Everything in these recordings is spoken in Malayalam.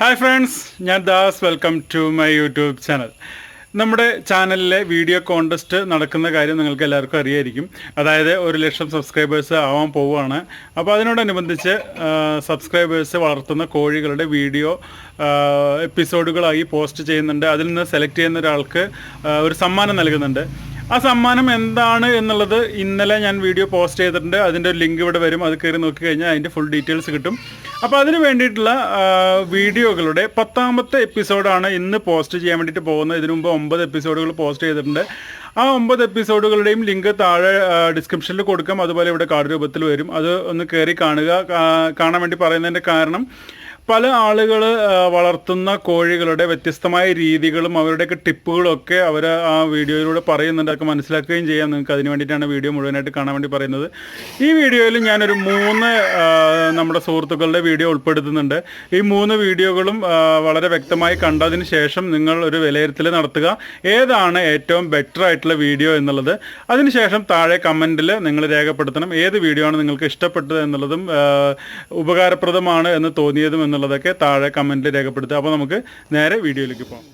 ഹായ് ഫ്രണ്ട്സ് ഞാൻ Das. Welcome to my YouTube channel നമ്മുടെ ചാനലിലെ വീഡിയോ കോണ്ടസ്റ്റ് നടക്കുന്ന കാര്യം നിങ്ങൾക്ക് എല്ലാവർക്കും അറിയായിരിക്കും. അതായത് ഒരു ലക്ഷം സബ്സ്ക്രൈബേഴ്സ് ആവാൻ പോവുകയാണ്. അപ്പോൾ അതിനോടനുബന്ധിച്ച് സബ്സ്ക്രൈബേഴ്സ് വളർത്തുന്ന കോഴികളുടെ വീഡിയോ എപ്പിസോഡുകളായി പോസ്റ്റ് ചെയ്യുന്നുണ്ട്. അതിൽ നിന്ന് സെലക്ട് ചെയ്യുന്ന ഒരാൾക്ക് ഒരു സമ്മാനം നൽകുന്നുണ്ട്. ആ സമ്മാനം എന്താണ് എന്നുള്ളത് ഇന്നലെ ഞാൻ വീഡിയോ പോസ്റ്റ് ചെയ്തിട്ടുണ്ട്. അതിന്റെ ലിങ്ക് ഇവിടെ വരും. അത് കയറി നോക്കി കഴിഞ്ഞാൽ അതിന്റെ ഫുൾ ഡീറ്റെയിൽസ് കിട്ടും. അപ്പോൾ അതിന് വേണ്ടിയിട്ടുള്ള വീഡിയോകളുടെ പത്താമത്തെ എപ്പിസോഡാണ് ഇന്ന് പോസ്റ്റ് ചെയ്യാൻ വേണ്ടിയിട്ട് പോകുന്നത്. ഇതിനു മുമ്പ് ഒമ്പത് എപ്പിസോഡുകൾ പോസ്റ്റ് ചെയ്തിട്ടുണ്ട്. ആ ഒമ്പത് എപ്പിസോഡുകളുടെയും ലിങ്ക് താഴെ ഡിസ്ക്രിപ്ഷനിൽ കൊടുക്കാം. അതുപോലെ ഇവിടെ കാർഡ് രൂപത്തിൽ വരും. അത് ഒന്ന് കയറി കാണുക കാണാൻ വേണ്ടി പറയുന്നതിന്റെ കാരണം പല ആളുകൾ വളർത്തുന്ന കോഴികളുടെ വ്യത്യസ്തമായ രീതികളും അവരുടെയൊക്കെ ടിപ്പുകളും ഒക്കെ അവർ ആ വീഡിയോയിലൂടെ പറയുന്നുണ്ട്. അതൊക്കെ മനസ്സിലാക്കുകയും ചെയ്യാം. നിങ്ങൾക്ക് അതിന് വേണ്ടിയിട്ടാണ് വീഡിയോ മുഴുവനായിട്ട് കാണാൻ വേണ്ടി പറയുന്നത്. ഈ വീഡിയോയിൽ ഞാനൊരു മൂന്ന് നമ്മുടെ സുഹൃത്തുക്കളുടെ വീഡിയോ ഉൾപ്പെടുത്തുന്നുണ്ട്. ഈ മൂന്ന് വീഡിയോകളും വളരെ വ്യക്തമായി കണ്ടതിന് ശേഷം നിങ്ങൾ ഒരു വിലയിരുത്തൽ നടത്തുക. ഏതാണ് ഏറ്റവും ബെറ്റർ ആയിട്ടുള്ള വീഡിയോ എന്നുള്ളത്. അതിനുശേഷം താഴെ കമന്റിൽ നിങ്ങൾ രേഖപ്പെടുത്തണം. ഏത് വീഡിയോ ആണ് നിങ്ങൾക്ക് ഇഷ്ടപ്പെട്ടത് എന്നുള്ളതും ഉപകാരപ്രദമാണ് എന്ന് തോന്നിയതും എന്നുള്ളതൊക്കെ താഴെ കമന്റിൽ രേഖപ്പെടുത്തുക. അപ്പോൾ നമുക്ക് നേരെ വീഡിയോയിലേക്ക് പോകാം.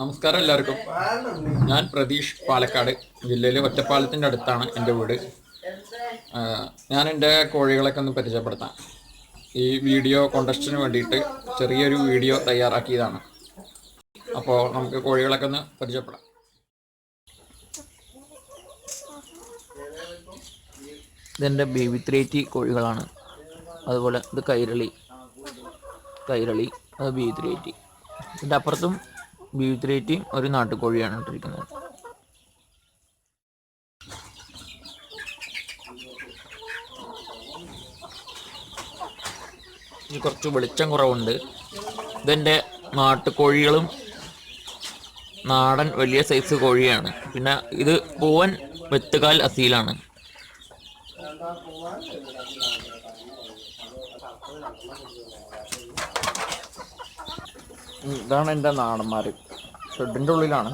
നമസ്കാരം എല്ലാവർക്കും. ഞാൻ പ്രതീഷ് പാലക്കാട് ജില്ലയിലെ ഒറ്റപ്പാലത്തിന്റെ അടുത്താണ് എന്റെ വീട്. ഞാൻ എന്റെ കോഴികളൊക്കെ ഒന്ന് പരിചയപ്പെടുത്താം. ഈ വീഡിയോ കോണ്ടസ്റ്റിന് വേണ്ടിയിട്ട് ചെറിയൊരു വീഡിയോ തയ്യാറാക്കിയതാണ്. അപ്പോൾ നമുക്ക് കോഴികളൊക്കെ ഒന്ന് പരിചയപ്പെടാം. ഇതെന്റെ ബേബി ത്രേറ്റി കോഴികളാണ്. അതുപോലെ ഇത് കൈരളി. കൈരളി അത് ബേബി ത്രേറ്റി. ഇതിന്റെ അപ്പുറത്തും ബേബി ത്രേറ്റിയും ഒരു നാട്ടുകോഴിയാണ് ഇട്ടിരിക്കുന്നത്. കുറച്ച് വെളിച്ചം കുറവുണ്ട്. ഇതെന്റെ നാട്ടുകോഴികളും നാടൻ വലിയ സൈസ് കോഴിയാണ്. പിന്നെ ഇത് പൂവൻ വെത്തുകാൽ അസീലാണ്. ഇതാണ് എന്റെ നാടന്മാർ ഷെഡിന്റെ ഉള്ളിലാണ്.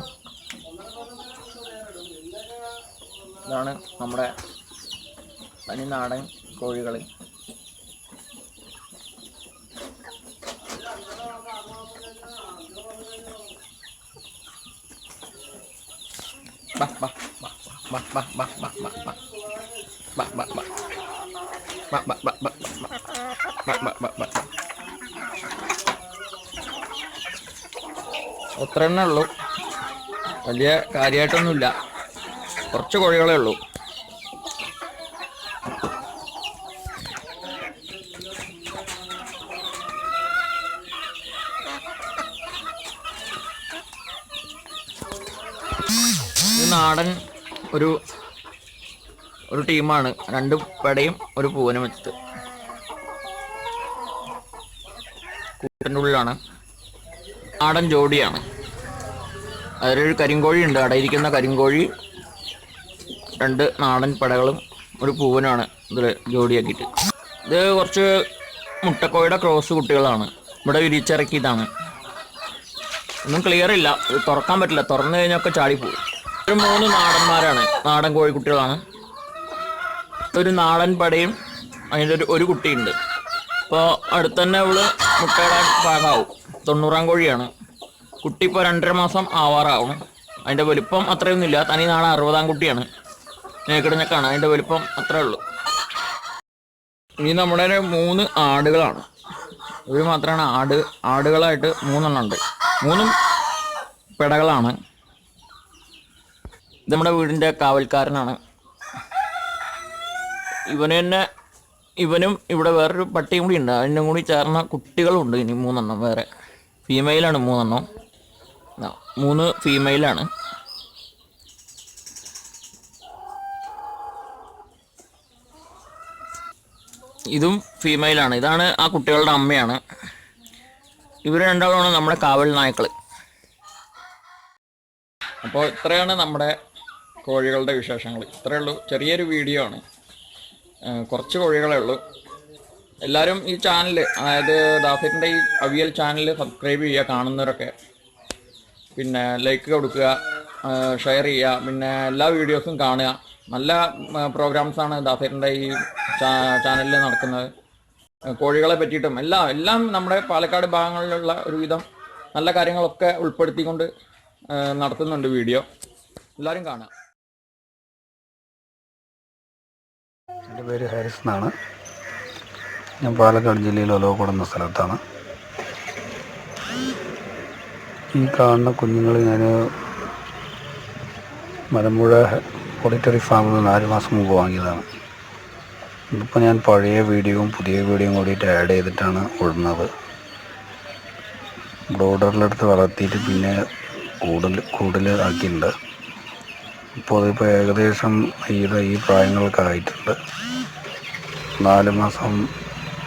ഇതാണ് നമ്മുടെ തനി നാടൻ കോഴികൾ ബാ ബാ ബാ ബാ ബാ ബാ ബാ ബാ ബാ ബാ ബാ ബാ ബാ ഉള്ളൂ വലിയ കാര്യമായിട്ടൊന്നുമില്ല കുറച്ച് കോഴികളേ ഉള്ളൂ നാടൻ ഒരു ഒരു ടീമാണ്. രണ്ട് പടയും ഒരു പൂവനും എടുത്ത്. കൂട്ടിന്റെ ഉള്ളിലാണ്. നാടൻ ജോഡിയാണ്. അതിലൊരു കരിങ്കോഴി ഉണ്ട്. അടയിരിക്കുന്ന കരിങ്കോഴി രണ്ട് നാടൻ പടകളും ഒരു പൂവനാണ് ഇതിൽ ജോഡിയാക്കിയിട്ട്. ഇത് കുറച്ച് മുട്ടക്കോയുടെ ക്രോസ് കുട്ടികളാണ്. ഇവിടെ വിരിച്ചിറക്കിയതാണ്. ഒന്നും ക്ലിയർ ഇല്ല. തുറക്കാൻ പറ്റില്ല. തുറന്നു കഴിഞ്ഞൊക്കെ ചാടിപ്പോവും ഒരു മൂന്ന് നാടന്മാരാണ്. നാടൻ കോഴിക്കുട്ടികളാണ്. ഒരു നാടൻ പടയും അതിന്റെ ഒരു ഒരു കുട്ടിയുണ്ട്. അപ്പോൾ അടുത്ത് തന്നെ അവൾ മുട്ടയിടാൻ പാകാവും തൊണ്ണൂറാം കോഴിയാണ്. കുട്ടി ഇപ്പോൾ രണ്ടര മാസം ആവാറാവണം അതിന്റെ വലിപ്പം അത്രയൊന്നുമില്ല. തനി നാളെ അറുപതാം കുട്ടിയാണ്. നേക്കിടഞ്ഞക്കാണ് അതിന്റെ വലിപ്പം അത്രേ ഉള്ളൂ. ഇനി നമ്മുടെ മൂന്ന് ആടുകളാണ്. ഇവർ മാത്രമാണ് ആട് ആടുകളായിട്ട് മൂന്നെണ്ണം ഉണ്ട്. മൂന്നും പെടകളാണ്. നമ്മുടെ വീടിന്റെ കാവൽക്കാരനാണ്. ഇവന് തന്നെ ഇവനും ഇവിടെ വേറൊരു പട്ടിയും കൂടി ഉണ്ട്. അതിന്റെ കൂടി ചേർന്ന കുട്ടികളുണ്ട് ഇനി മൂന്നെണ്ണം വേറെ. ഫീമെയിലാണ് മൂന്നെണ്ണം. മൂന്ന് ഫീമെയിലാണ് ഇതും ഫീമെയിലാണ് ഇതാണ് ആ കുട്ടികളുടെ അമ്മയാണ്. ഇവർ രണ്ടാളുമാണ് നമ്മുടെ കാവൽ നായ്ക്കൾ അപ്പോൾ ഇത്രയാണ് നമ്മുടെ കോഴികളുടെ വിശേഷങ്ങൾ. ഇത്രയേ ഉള്ളൂ. ചെറിയൊരു വീഡിയോ ആണ്. കുറച്ച് കോഴികളേ ഉള്ളൂ. എല്ലാവരും ഈ ചാനൽ അതായത് ദാഫിറിന്റെ ഈ അവിയൽ ചാനൽ സബ്സ്ക്രൈബ് ചെയ്യുക കാണുന്നവരൊക്കെ. പിന്നെ ലൈക്ക് കൊടുക്കുക ഷെയർ ചെയ്യുക പിന്നെ എല്ലാ വീഡിയോസും കാണുക. നല്ല പ്രോഗ്രാംസാണ് ദാസേട്ടന്റെ ഈ ചാനലിൽ നടക്കുന്നത്. കോഴികളെ പറ്റിയിട്ടും എല്ലാം എല്ലാം നമ്മുടെ പാലക്കാട് ഭാഗങ്ങളിലുള്ള ഒരുവിധം നല്ല കാര്യങ്ങളൊക്കെ ഉൾപ്പെടുത്തിക്കൊണ്ട് നടത്തുന്നുണ്ട് വീഡിയോ എല്ലാവരും കാണുക. എന്റെ പേര് ഹാരിസ് എന്നാണ്. ഞാൻ പാലക്കാട് ജില്ലയിൽ ഒലവപ്പെടുന്ന സ്ഥലത്താണ്. ഈ കാണുന്ന കുഞ്ഞുങ്ങൾ ഞാൻ മലമ്പുഴ ഓഡിറ്ററി ഫാമിൽ നിന്ന് നാല് മാസം മുമ്പ് വാങ്ങിയതാണ്. ഇതിപ്പോൾ ഞാൻ പഴയ വീഡിയോയും പുതിയ വീഡിയോയും കൂടിയിട്ട് ആഡ് ചെയ്തിട്ടാണ് ഉഴുന്നത് ബ്രോഡറിലെടുത്ത് വളർത്തിയിട്ട് പിന്നെ കൂടുതൽ കൂടുതൽ ആക്കിയിട്ടുണ്ട്. ഇപ്പോൾ അതിപ്പോൾ ഏകദേശം ഈ ഈ പ്രായങ്ങളൊക്കെ ആയിട്ടുണ്ട്. നാല് മാസം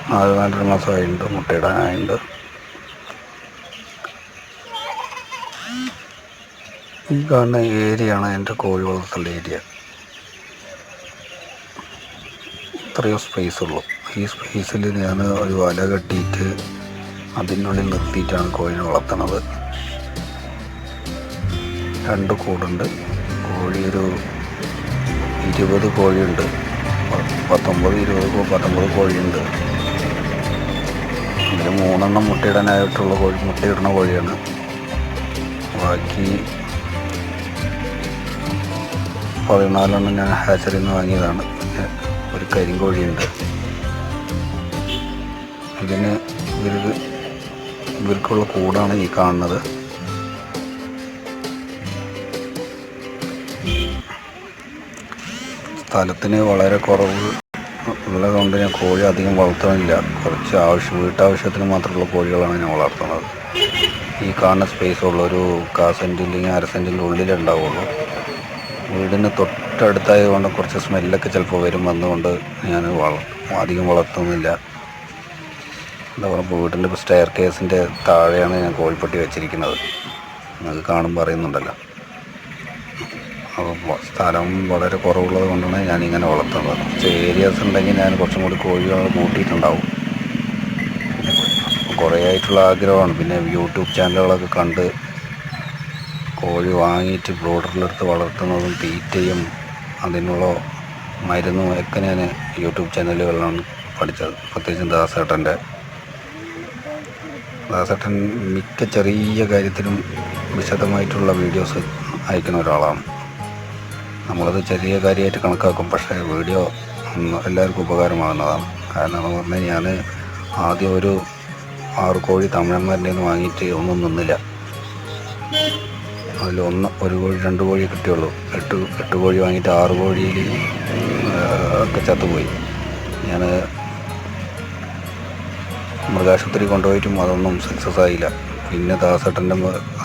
നാല് നാലര മാസം ആയിട്ടുണ്ട് മുട്ടയിടാനായിട്ടുണ്ട് ഈ കാണുന്ന ഏരിയയാണ് എന്റെ കോഴി വളർത്തൽ ഏരിയ. ഇത്രയോ സ്പേസ് ഉള്ളൂ. ഈ സ്പേസിൽ ഞാൻ ഒരു വല കെട്ടിയിട്ട് അതിനുള്ളിൽ നിർത്തിയിട്ടാണ് കോഴിനെ വളർത്തണത്. രണ്ട് കൂടുണ്ട്. കോഴി ഒരു ഇരുപത് കോഴിയുണ്ട്. പത്തൊമ്പത് ഇരുപത് പത്തൊമ്പത് കോഴിയുണ്ട്. ഇതിൽ മൂന്നെണ്ണം മുട്ടയിടാനായിട്ടുള്ള കോഴി മുട്ടയിടുന്ന കോഴിയാണ്. ബാക്കി പതിനാലെണ്ണം ഞാൻ ഹാച്ചറിയിൽ നിന്ന് വാങ്ങിയതാണ്. ഒരു കരിങ്കോഴിയുണ്ട്. ഇതിന് ഇവർക്ക് ഇവർക്കുള്ള കൂടാണ് ഈ കാണുന്നത്. സ്ഥലത്തിന് വളരെ കുറവ് ഉള്ളതുകൊണ്ട് ഞാൻ കോഴി അധികം വളർത്തുന്നില്ല. കുറച്ച് ആവശ്യം വീട്ടാവശ്യത്തിന് മാത്രമുള്ള കോഴികളാണ് ഞാൻ വളർത്തുന്നത്. ഈ കാണുന്ന സ്പേസ് ഉള്ള ഒരു കാ സെന്റിൽ അല്ലെങ്കിൽ അര സെന്റിന്റെ ഉള്ളിലുണ്ടാവുള്ളൂ വീടിന് തൊട്ടടുത്തായത് കൊണ്ട് കുറച്ച് സ്മെല്ലൊക്കെ ചിലപ്പോൾ വരും. വന്നുകൊണ്ട് ഞാൻ വള അധികം വളർത്തുന്നില്ല. എന്താ പറയുക വീട്ടിന്റെ സ്റ്റെയർ കേസിന്റെ താഴെയാണ് ഞാൻ കോഴിപ്പട്ടി വെച്ചിരിക്കുന്നത്. നിങ്ങൾക്ക് കാണുമ്പോൾ അറിയുന്നുണ്ടല്ലോ. അപ്പോൾ സ്ഥലം വളരെ കുറവുള്ളത് കൊണ്ടാണ് ഞാനിങ്ങനെ വളർത്തുന്നത്. കുറച്ച് ഏരിയാസ് ഉണ്ടെങ്കിൽ ഞാൻ കുറച്ചും കൂടി കോഴികൾ കൂട്ടിയിട്ടുണ്ടാവും കുറേ ആയിട്ടുള്ള ആഗ്രഹമാണ്. പിന്നെ യൂട്യൂബ് ചാനലുകളൊക്കെ കണ്ട് കോഴി വാങ്ങിയിട്ട് ബ്രോഡറിലെടുത്ത് വളർത്തുന്നതും തീറ്റയും അതിനുള്ള മരുന്നും ഒക്കെ ഞാൻ യൂട്യൂബ് ചാനലുകളിലാണ് പഠിച്ചത്. പ്രത്യേകിച്ചും ദാസേട്ടന്റെ. ദാസേട്ടൻ മിക്ക ചെറിയ കാര്യത്തിലും വിശദമായിട്ടുള്ള വീഡിയോസ് അയക്കുന്ന ഒരാളാണ്. നമ്മളത് ചെറിയ കാര്യമായിട്ട് കണക്കാക്കും. പക്ഷേ വീഡിയോ എല്ലാവർക്കും ഉപകാരമാകുന്നതാണ്. കാരണം എന്ന് പറഞ്ഞാൽ ഞാൻ ആദ്യം ഒരു ആറ് കോഴി തമിഴന്മാരുടെ നിന്ന് വാങ്ങിയിട്ട് ഒന്നും നിന്നില്ല. അതിൽ ഒന്ന് ഒരു കോഴി രണ്ട് കോഴി കിട്ടിയുള്ളൂ. എട്ട് എട്ട് കോഴി വാങ്ങിയിട്ട് ആറ് കോഴിയിൽ ഒക്കെ ചത്തുപോയി. ഞാൻ മൃഗാശുപത്രി കൊണ്ടുപോയിട്ടും അതൊന്നും സക്സസ് ആയില്ല. പിന്നെ ദാസേട്ടന്റെ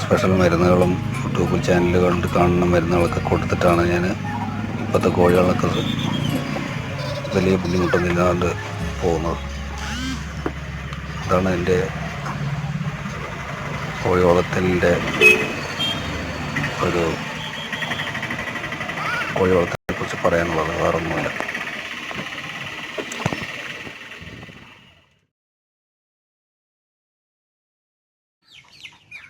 സ്പെഷ്യൽ മരുന്നുകളും യൂട്യൂബ് ചാനലുകളിൽ കാണുന്ന മരുന്നുകളൊക്കെ കൊടുത്തിട്ടാണ് ഞാൻ ഇപ്പോഴത്തെ കോഴികളൊക്കെ വലിയ ബുദ്ധിമുട്ടൊന്നും ഇല്ലാണ്ട് പോകുന്നത്. അതാണ് എന്റെ കോഴി വളർത്തലിന്റെ ഒരു കോഴി വളർത്തലിനെ കുറിച്ച് പറയാനുള്ളത്. വേറൊന്നുമില്ല.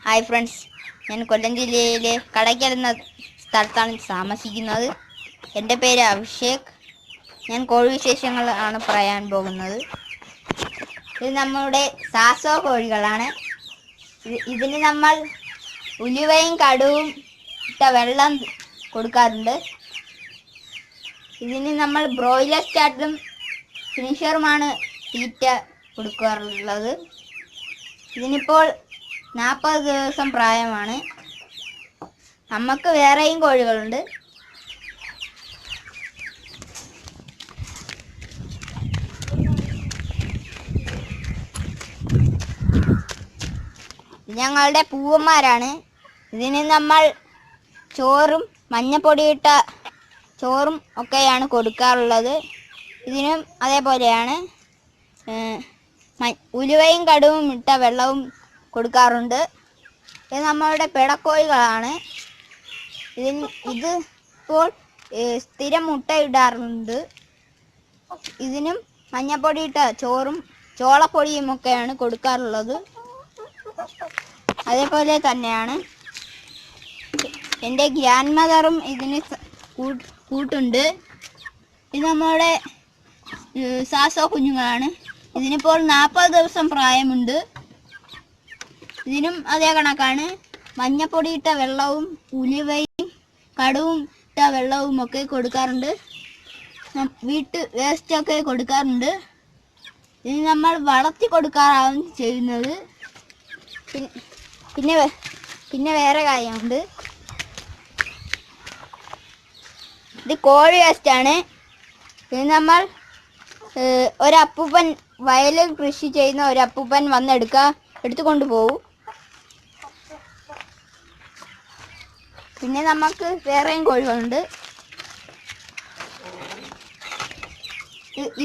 Hi friends. ഞാൻ കൊല്ലം ജില്ലയിലെ കടയ്ക്കൽ സ്ഥലത്താണ് താമസിക്കുന്നത്. എന്റെ പേര് അഭിഷേക്. ഞാൻ കോഴി വിശേഷങ്ങൾ ആണ് പറയാൻ പോകുന്നത്. ഇത് നമ്മുടെ സാസോ കോഴികളാണ്. ഇത് ഇതിന് നമ്മൾ ഉലുവയും കടുവും ഇട്ട വെള്ളം കൊടുക്കാറുണ്ട്. ഇതിന് നമ്മൾ ബ്രോയിലർ സ്റ്റാർട്ടും ഫിനിഷറുമാണ് തീറ്റ കൊടുക്കാറുള്ളത്. ഇതിനിപ്പോൾ നാൽപ്പത് ദിവസം പ്രായമാണ്. നമുക്ക് വേറെയും കോഴികളുണ്ട്. ഞങ്ങളുടെ പൂവന്മാരാണ്. ഇതിന് നമ്മൾ ചോറും മഞ്ഞപ്പൊടിയിട്ട ചോറും ഒക്കെയാണ് കൊടുക്കാറുള്ളത്. ഇതിനും അതേപോലെയാണ് ഉലുവയും കടുവും ഇട്ട വെള്ളവും കൊടുക്കാറുണ്ട്. ഇത് നമ്മളുടെ പിടക്കോഴികളാണ്. ഇതിന് ഇത് ഇപ്പോൾ സ്ഥിരം മുട്ടയിടാറുണ്ട്. ഇതിനും മഞ്ഞപ്പൊടി ഇട്ട ചോറും ചോളപ്പൊടിയും ഒക്കെയാണ് കൊടുക്കാറുള്ളത്. അതേപോലെ തന്നെയാണ്. എന്റെ ഗ്രാൻഡ് മദറും ഇതിന് കൂട്ടുണ്ട്. ഇത് നമ്മളുടെ സാസോ കുഞ്ഞുങ്ങളാണ്. ഇതിനിപ്പോൾ നാൽപ്പത് ദിവസം പ്രായമുണ്ട്. ഇതിനും അതേ കണക്കാണ്. മഞ്ഞപ്പൊടി ഇട്ട വെള്ളവും ഉലുവയും കടവും ഇട്ട വെള്ളവും ഒക്കെ കൊടുക്കാറുണ്ട്. വീട്ട് വേസ്റ്റൊക്കെ കൊടുക്കാറുണ്ട്. ഇത് നമ്മൾ വളർത്തി കൊടുക്കാറാണ് ചെയ്യുന്നത്. പിന്നെ പിന്നെ വേറെ കാര്യമുണ്ട്. ഇത് കോഴി വേസ്റ്റാണ് ഇത് നമ്മൾ ഒരപ്പൂപ്പൻ വയലിൽ കൃഷി ചെയ്യുന്ന ഒരപ്പൂപ്പൻ വന്നെടുക്കുക എടുത്തു കൊണ്ടുപോകും പിന്നെ നമുക്ക് വേറെയും കോഴികളുണ്ട്.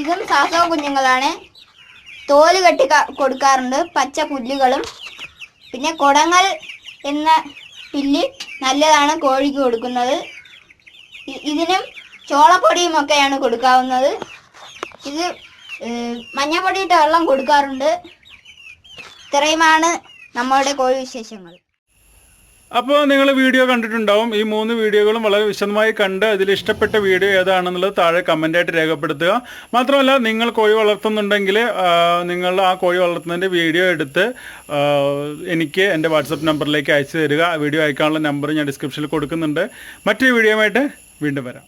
ഇതും സാസവ കുഞ്ഞുങ്ങളാണ്. തോൽ കെട്ടി കൊടുക്കാറുണ്ട്. പച്ച പുല്ലുകളും. പിന്നെ കൊടങ്ങൽ എന്ന പില്ല് നല്ലതാണ് കോഴിക്ക് കൊടുക്കുന്നത്. ഇതിനും ചോളപ്പൊടിയും ഒക്കെയാണ് കൊടുക്കാവുന്നത്. ഇത് മഞ്ഞപ്പൊടിയിട്ട വെള്ളം കൊടുക്കാറുണ്ട്. ഇത്രയുമാണ് നമ്മളുടെ കോഴി വിശേഷങ്ങൾ. അപ്പോൾ നിങ്ങൾ വീഡിയോ കണ്ടിട്ടുണ്ടാവും. ഈ മൂന്ന് വീഡിയോകളും വളരെ വിശദമായി കണ്ട് അതിൽ ഇഷ്ടപ്പെട്ട വീഡിയോ ഏതാണെന്നുള്ളത് താഴെ കമന്റായിട്ട് രേഖപ്പെടുത്തുക. മാത്രമല്ല നിങ്ങൾ കോഴി വളർത്തുന്നുണ്ടെങ്കിൽ നിങ്ങൾ ആ കോഴി വളർത്തുന്നതിന്റെ വീഡിയോ എടുത്ത് എനിക്ക് എന്റെ വാട്സപ്പ് നമ്പറിലേക്ക് അയച്ചു തരിക. വീഡിയോ അയക്കാനുള്ള നമ്പർ ഞാൻ ഡിസ്ക്രിപ്ഷനിൽ കൊടുക്കുന്നുണ്ട്. മറ്റൊരു വീഡിയോ വീണ്ടും വരാം.